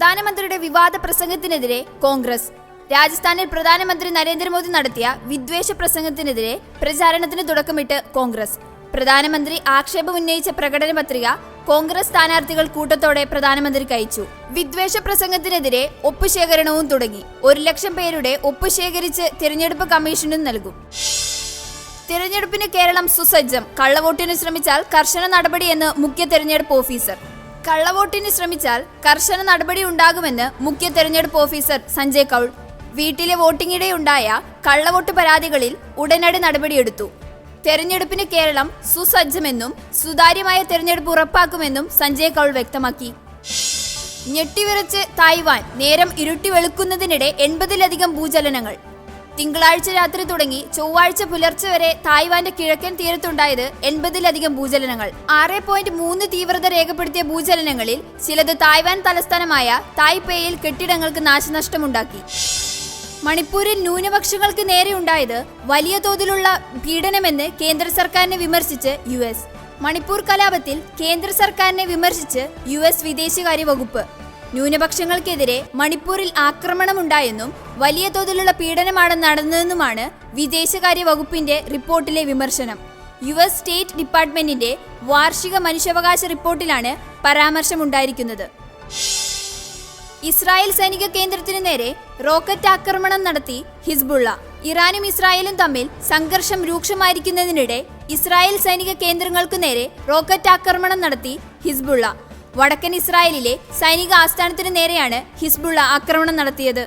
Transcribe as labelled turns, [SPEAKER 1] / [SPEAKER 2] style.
[SPEAKER 1] പ്രധാനമന്ത്രിയുടെ വിവാദ പ്രസംഗത്തിനെതിരെ കോൺഗ്രസ്. രാജസ്ഥാനിൽ പ്രധാനമന്ത്രി നരേന്ദ്രമോദി നടത്തിയ വിദ്വേഷ പ്രസംഗത്തിനെതിരെ പ്രചാരണത്തിന് തുടക്കമിട്ട് കോൺഗ്രസ്. പ്രധാനമന്ത്രി ആക്ഷേപം ഉന്നയിച്ച പ്രകടന പത്രിക കോൺഗ്രസ് സ്ഥാനാർത്ഥികൾ കൂട്ടത്തോടെ പ്രധാനമന്ത്രിക്ക് അയച്ചു വിദ്വേഷ പ്രസംഗത്തിനെതിരെ ഒപ്പുശേഖരണവും തുടങ്ങി. ഒരു ലക്ഷം പേരുടെ ഒപ്പുശേഖരിച്ച് തിരഞ്ഞെടുപ്പ് കമ്മീഷനും നൽകും. തിരഞ്ഞെടുപ്പിന് കേരളം സുസജ്ജം. കള്ളവോട്ടിന് ശ്രമിച്ചാൽ കർശന നടപടിയെന്ന് മുഖ്യ തിരഞ്ഞെടുപ്പ് ഓഫീസർ. കള്ളവോട്ടിന് ശ്രമിച്ചാൽ കർശന നടപടി ഉണ്ടാകുമെന്ന് മുഖ്യ തെരഞ്ഞെടുപ്പ് ഓഫീസർ സഞ്ജയ് കൗൾ. വീട്ടിലെ വോട്ടിങ്ങിടെയുണ്ടായ കള്ളവോട്ട് പരാതികളിൽ ഉടനടി നടപടിയെടുത്തു. തെരഞ്ഞെടുപ്പിന് കേരളം സുസജ്ജമെന്നും സുതാര്യമായ തെരഞ്ഞെടുപ്പ് ഉറപ്പാക്കുമെന്നും സഞ്ജയ് കൗൾ വ്യക്തമാക്കി. ഞെട്ടിവിറച്ച് തായ്വാൻ നേരം ഇരുട്ടി വെളുക്കുന്നതിനിടെ എൺപതിലധികം ഭൂചലനങ്ങൾ. തിങ്കളാഴ്ച രാത്രി തുടങ്ങി ചൊവ്വാഴ്ച പുലർച്ചെ വരെ തായ്വാന്റെ കിഴക്കൻ തീരത്തുണ്ടായത് എൺപതിലധികം ഭൂചലനങ്ങൾ. ആറ് പോയിന്റ് മൂന്ന് തീവ്രത രേഖപ്പെടുത്തിയ ഭൂചലനങ്ങളിൽ ചിലത് തായ്വാൻ തലസ്ഥാനമായ തായ്പേയിൽ കെട്ടിടങ്ങൾക്ക് നാശനഷ്ടമുണ്ടാക്കി. മണിപ്പൂരിൽ ന്യൂനപക്ഷങ്ങൾക്ക് നേരെയുണ്ടായത് വലിയ തോതിലുള്ള പീഡനമെന്ന് കേന്ദ്ര സർക്കാരിനെ വിമർശിച്ച് യു മണിപ്പൂർ കലാപത്തിൽ കേന്ദ്ര സർക്കാരിനെ വിമർശിച്ച് യു എസ് വിദേശകാര്യ വകുപ്പ്. ന്യൂനപക്ഷങ്ങൾക്കെതിരെ മണിപ്പൂരിൽ ആക്രമണമുണ്ടായെന്നും വലിയ തോതിലുള്ള പീഡനമാണ് നടന്നതെന്നുമാണ് വിദേശകാര്യ വകുപ്പിന്റെ റിപ്പോർട്ടിലെ വിമർശനം. യു എസ് സ്റ്റേറ്റ് ഡിപ്പാർട്ട്മെന്റിന്റെ വാർഷിക മനുഷ്യാവകാശ റിപ്പോർട്ടിലാണ് പരാമർശമുണ്ടായിരിക്കുന്നത്. ഇസ്രായേൽ സൈനിക കേന്ദ്രത്തിനു നേരെ റോക്കറ്റ് ആക്രമണം നടത്തി ഹിസ്ബുള്ള. ഇറാനും ഇസ്രായേലും തമ്മിൽ സംഘർഷം രൂക്ഷമായിരിക്കുന്നതിനിടെ ഇസ്രായേൽ സൈനിക കേന്ദ്രങ്ങൾക്കു നേരെ റോക്കറ്റ് ആക്രമണം നടത്തി ഹിസ്ബുള്ള. വടക്കൻ ഇസ്രായേലിലെ സൈനിക ആസ്ഥാനത്തിനു നേരെയാണ് ഹിസ്ബുള്ള ആക്രമണം നടത്തിയത്.